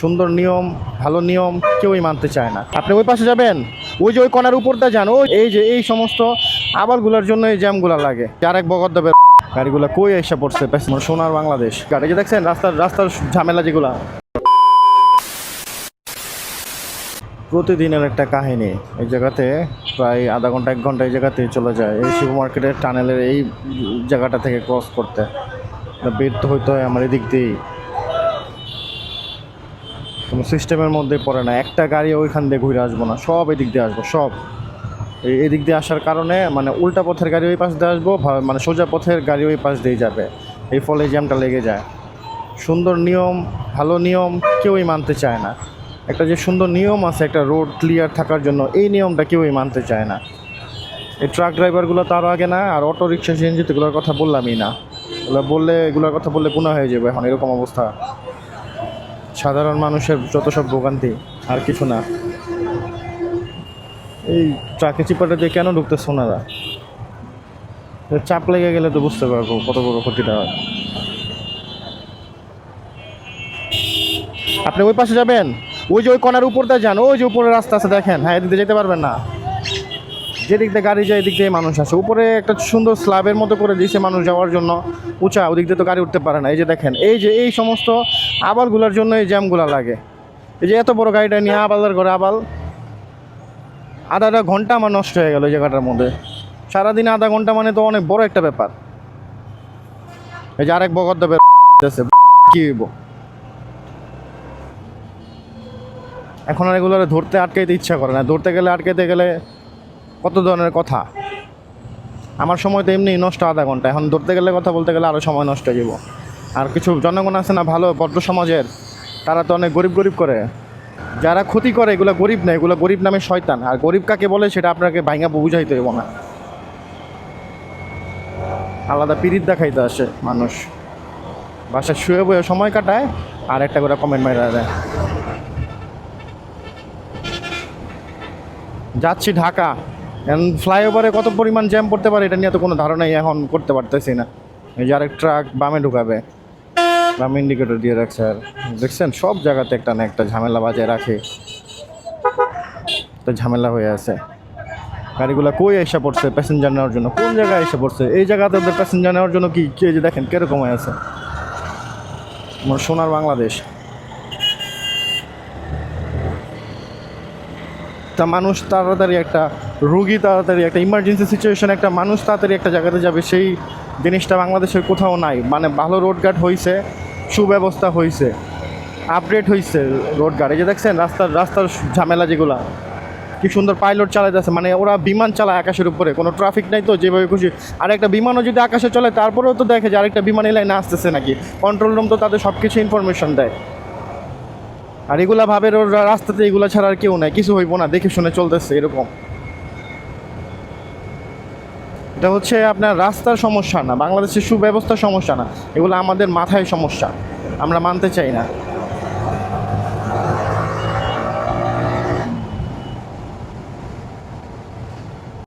সুন্দর নিয়ম, ভালো নিয়ম কেউই মানতে চায় না। আপনি ওই পাশে যাবেন, ওই যে ওই কণার উপরটা যান, ওই এই যে এই সমস্ত আবারগুলোর জন্য এই জ্যামগুলো লাগে। আর এক বগর দেবে গাড়িগুলো কই এসে পড়ছে? সোনার বাংলাদেশ। গাড়ি যে দেখছেন? রাস্তার রাস্তার ঝামেলা যেগুলা। প্রতিদিনের একটা কাহিনী। এই জায়গাতে প্রায় আধা ঘণ্টা, এক ঘণ্টা এই জায়গাতে চলে যায়। এই শিব মার্কেটের টানেলের এই জায়গাটা থেকে ক্রস করতে। বের তো হইতে হয় আমার এদিক দিয়েই। কোনো সিস্টেমের মধ্যে পড়ে না। একটা গাড়ি ওইখান দিয়ে ঘুরে আসব না, সব এদিক দিয়ে আসব, সব। এই এদিক দিয়ে আসার কারণে মানে উল্টা পথের গাড়ি ওই পাশ দিয়ে আসব মানে সোজা পথের গাড়ি ওই পাশ দিয়ে যাবে। এই ফলে জ্যামটা লেগে যায়। সুন্দর নিয়ম, ভালো নিয়ম কেউই মানতে চায় না। একটা যে সুন্দর নিয়ম আছে, একটা রোড ক্লিয়ার থাকার জন্য এই নিয়মটা কেউই মানতে চায় না। এই ট্রাক ড্রাইভারগুলো তারও আগে না, আর অটো রিক্সা সিএনজি এগুলোর কথা বললামই না। বললে, এগুলোর কথা বললে পুনঃ হয়ে যাবে এখন, এরকম অবস্থা। সাধারণ মানুষের যত সব ভোগান্তি, আর কিছু না। এই ট্রাকে চিপাটা দিয়ে কেন ঢুকতেছে ওনারা? এ চাপ লেগে গেলে তো বুঝতে পারব কত বড় ক্ষতিটা হয়। আপনি ওই পাশে যাবেন? ওই যে ওই কণার উপরটা যান, ওই যে উপরে রাস্তা আছে, দেখেন। হ্যাঁ এদিক যেতে পারবেন না। যেদিক দিয়ে গাড়ি যায়, এদিক দিয়ে মানুষ আসে। উপরে একটা সুন্দর স্ল্যাবের মতো করে দিয়েছে মানুষ যাওয়ার জন্য। উঁচা, ওদিক দিয়ে তো গাড়ি উঠতে পারে না। এই যে দেখেন, এই যে, এই সমস্ত আবালগুলোর জন্য এই জ্যামগুলো লাগে। এই যে এত বড় গাড়িটা নিয়ে আবালের ঘরে আবাল, আধা আধা ঘণ্টা আমার নষ্ট হয়ে গেল এই জায়গাটার মধ্যে। সারাদিনে আধা ঘণ্টা মানে তো অনেক বড় একটা ব্যাপার। এই যে আরেক কি হইব? এখন আর এগুলো ধরতে আটকাইতে ইচ্ছা করে না। ধরতে গেলে আটকাইতে গেলে কত ধরনের কথা? আমার সময় তো এমনি নষ্ট আধা ঘণ্টা। এখন ধরতে গেলে কথা বলতে গেলে আরও সময় নষ্ট হয়ে যাব। আর কিছু জনগণ আছে না ভালো, ভদ্র সমাজের, তারা তো অনেক গরিব গরিব করে। যারা ক্ষতি করে, এগুলো গরিব না, এগুলো গরিব নামে শয়তান। আর গরিব কাকে বলে সেটা আপনাকে ভাঙা বুঝাইতে হইব না। আলাদা পিরিত দেখাইতে আসে মানুষ। বাসায় শুয়ে বয়ে সময় কাটায়, আর একটা করে কমেন্ট মারা দেয়। যাচ্ছি ঢাকা। এখন ফ্লাইওভারে কত পরিমাণ জ্যাম পড়তে পারে এটা নিয়ে তো কোনো ধারণাই এখন করতে পারতেছি না। এই যে আরেক ট্রাক বামে ঢুকাবে। বামে ইন্ডিকেটর দিয়ে রাখছে আর। দেখছেন? সব জায়গাতে একটা না একটা ঝামেলা বাজায় রাখে। তো ঝামেলা হয়ে আছে। গাড়িগুলো কই এসে পড়ছে প্যাসেঞ্জার নেওয়ার জন্য? কোন জায়গায় এসে পড়ছে? এই জায়গাতে ওদের প্যাসেঞ্জার নেওয়ার জন্য কি কে যে দেখেন, কীরকম হয়ে আছে? আমার সোনার বাংলাদেশ। তা মানুষ তাড়াতাড়ি একটা রুগী, তাড়াতাড়ি একটা ইমার্জেন্সি সিচুয়েশন একটা মানুষ তাড়াতাড়ি একটা জায়গাতে যাবে, সেই জিনিসটা বাংলাদেশের কোথাও নাই। মানে ভালো রোডঘাট হয়েছে সুব্যবস্থা হয়েছে আপডেট হয়েছে রোডঘাট এই যে দেখছেন, রাস্তার রাস্তার ঝামেলা যেগুলা, কি সুন্দর পাইলট চালাইতেছে। মানে ওরা বিমান চালায় আকাশের উপরে, কোনো ট্রাফিক নাই তো, যেভাবে খুশি। আর একটা বিমানও যদি আকাশে চলে, তারপরেও তো দেখে যে আরেকটা বিমান লাইনে আসতেছে নাকি। কন্ট্রোল রুম তো তাদের সব কিছু ইনফরমেশন দেয়। আর এগুলা ভাবের ওর রাস্তাতে এগুলা ছাড়া আর কেউ নাই, কিছু হইব না, দেখে শুনে চলতেছে এরকম। এটা হচ্ছে আপনার রাস্তার সমস্যা না, বাংলাদেশের সুব্যবস্থার সমস্যা না, এগুলো আমাদের মাথায় সমস্যা, আমরা মানতে চাই না।